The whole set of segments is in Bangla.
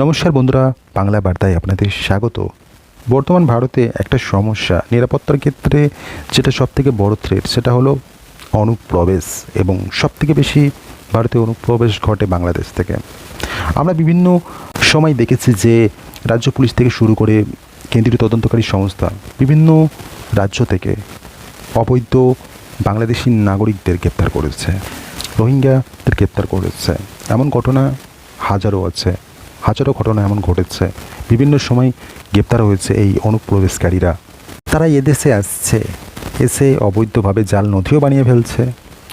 নমস্কার বন্ধুরা, বাংলা বার্তায় আপনাদের স্বাগত। বর্তমান ভারতে একটা সমস্যা, নিরাপত্তার ক্ষেত্রে যেটা সবথেকে বড় থ্রেট সেটা হলো অনুপ্রবেশ এবং সবথেকে বেশি ভারতে অনুপ্রবেশ ঘটে বাংলাদেশ থেকে। আমরা বিভিন্ন সময় দেখেছি যে রাজ্য পুলিশ থেকে শুরু করে কেন্দ্রীয় তদন্তকারী সংস্থা বিভিন্ন রাজ্য থেকে অবৈধ বাংলাদেশি নাগরিকদের গ্রেপ্তার করেছে, রোহিঙ্গাদের গ্রেপ্তার করেছে। এমন ঘটনা হাজারো আছে। হাজারো ঘটনা এমন ঘটেছে। বিভিন্ন সময় গ্রেপ্তার হয়েছে এই অনুপ্রবেশকারীরা তারা এদেশে আসছে, এসে অবৈধভাবে জাল নথিও বানিয়ে ফেলছে।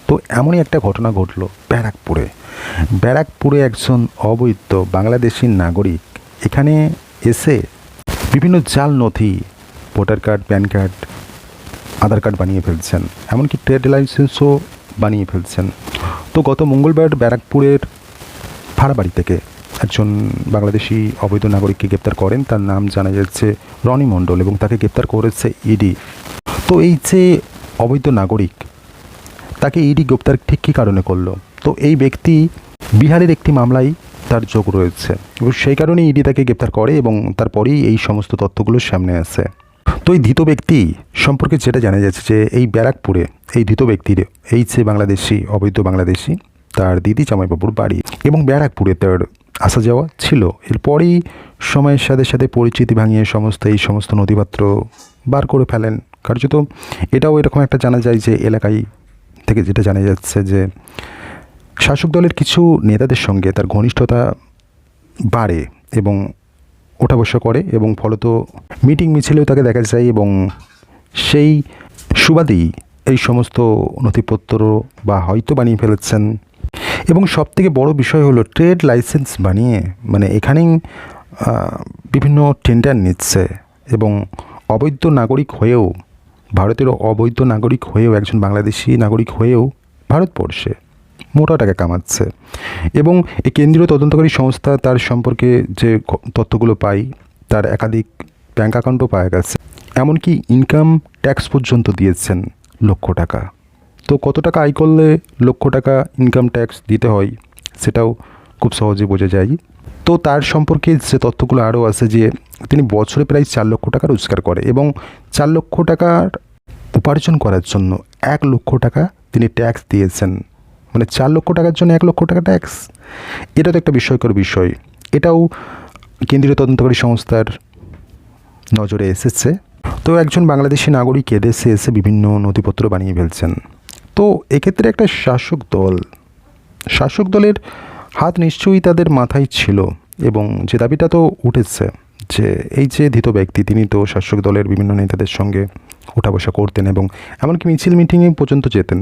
তো এমনই একটা ঘটনা ঘটলো ব্যারাকপুরে। ব্যারাকপুরে একজন অবৈধ বাংলাদেশি নাগরিক এখানে এসে বিভিন্ন জাল নথি, voter card, PAN card, Aadhaar card বানিয়ে ফেলছেন। এমনকি ট্রেড লাইসেন্সও বানিয়ে ফেলছেন। তো গত মঙ্গলবার ব্যারাকপুরের ভাড়াবাড়ি থেকে একজন বাংলাদেশি অবৈধ নাগরিককে গ্রেপ্তার করেন। তার নাম জানা যাচ্ছে রনি মণ্ডল এবং তাকে গ্রেপ্তার করেছে ইডি। তো এই যে অবৈধ নাগরিক, তাকে ইডি গ্রেপ্তার ঠিক কী কারণে করল? তো এই ব্যক্তি বিহারের একটি মামলায় তার যোগ রয়েছে এবং সেই কারণেই ইডি তাকে গ্রেপ্তার করে এবং তারপরেই এই সমস্ত তথ্যগুলো সামনে আসে। তো এই ধৃত ব্যক্তি সম্পর্কে যেটা জানা যাচ্ছে যে এই ব্যারাকপুরে এই ধৃত ব্যক্তির এই যে বাংলাদেশি, অবৈধ বাংলাদেশি, তার দিদি জামাইবাবুর বাড়ি। এবং ব্যারাকপুরে তার আসা যাওয়া ছিল। এরপরেই সময়ের সাথে সাথে পরিচিতি ভাঙিয়ে সমস্ত, এই সমস্ত নথিপত্র বার করে ফেলেন। কার্যত এটাও এরকম একটা জানা যায় যে, এলাকায় থেকে যেটা জানা যাচ্ছে যে, শাসক দলের কিছু নেতাদের সঙ্গে তার ঘনিষ্ঠতা বাড়ে এবং ওঠা বসা করে এবং ফলত মিটিং মিছিলেও তাকে দেখা যায় এবং সেই সুবাদেই এই সমস্ত নথিপত্র বা হয়তো বানিয়ে ফেলেছেন এবং সবথেকে বড় বিষয় হলো ট্রেড লাইসেন্স বানিয়ে মানে এখানেই বিভিন্ন টেন্ডার নিচ্ছে এবং অবৈধ নাগরিক হয়েও ভারতের অবৈধ নাগরিক হয়েও, একজন বাংলাদেশি নাগরিক হয়েও ভারতবর্ষে মোটা টাকা কামাচ্ছে। এবং এই কেন্দ্রীয় তদন্তকারী সংস্থা তার সম্পর্কে যে তথ্যগুলো পাই, তার একাধিক ব্যাঙ্ক অ্যাকাউন্টও পাওয়া গেছে। এমনকি ইনকাম ট্যাক্স পর্যন্ত দিয়েছেন লক্ষ টাকা। তো কত টাকা আয় করলে লক্ষ টাকা ইনকাম ট্যাক্স দিতে হয় সেটাও খুব সহজে বোঝা যায়। তো তার সম্পর্কে যে তথ্যগুলো আরও আছে যে তিনি বছরে প্রায় চার লক্ষ টাকা রোজগার করে এবং চার লক্ষ টাকার উপার্জন করার জন্য এক লক্ষ টাকা তিনি ট্যাক্স দিয়েছেন। মানে চার লক্ষ টাকার জন্য এক লক্ষ টাকা ট্যাক্স এটা তো একটা বিস্ময়কর বিষয়। এটাও কেন্দ্রীয় তদন্তকারী সংস্থার নজরে এসেছে। তো একজন বাংলাদেশি নাগরিক এদেশে এসে বিভিন্ন নথিপত্র বানিয়ে ফেলছেন। তো এক্ষেত্রে একটা শাসক দল, শাসক দলের হাত নিশ্চয়ই তাদের মাথায় ছিল এবং যে দাবিটা তো উঠেছে যে এই যে ধৃত ব্যক্তি, তিনি তো শাসক দলের বিভিন্ন নেতাদের সঙ্গে ওঠা বসা করতেন এবং এমনকি মিছিল মিটিংয়ে পর্যন্ত যেতেন।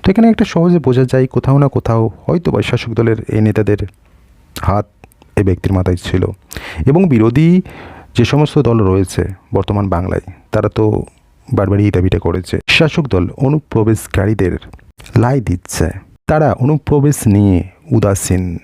তো এখানে একটা সহজে বোঝা যায় কোথাও না কোথাও হয়তো বা শাসক দলের এই নেতাদের হাত এই ব্যক্তির মাথায় ছিল এবং বিরোধী যে সমস্ত দল রয়েছে বর্তমান বাংলায়, তারা তো বারবারই এটা বিটা করেছে। শাসক দল অনুপ্রবেশকারীদের লাই দিচ্ছে। তারা অনুপ্রবেশ নিয়ে উদাসীন।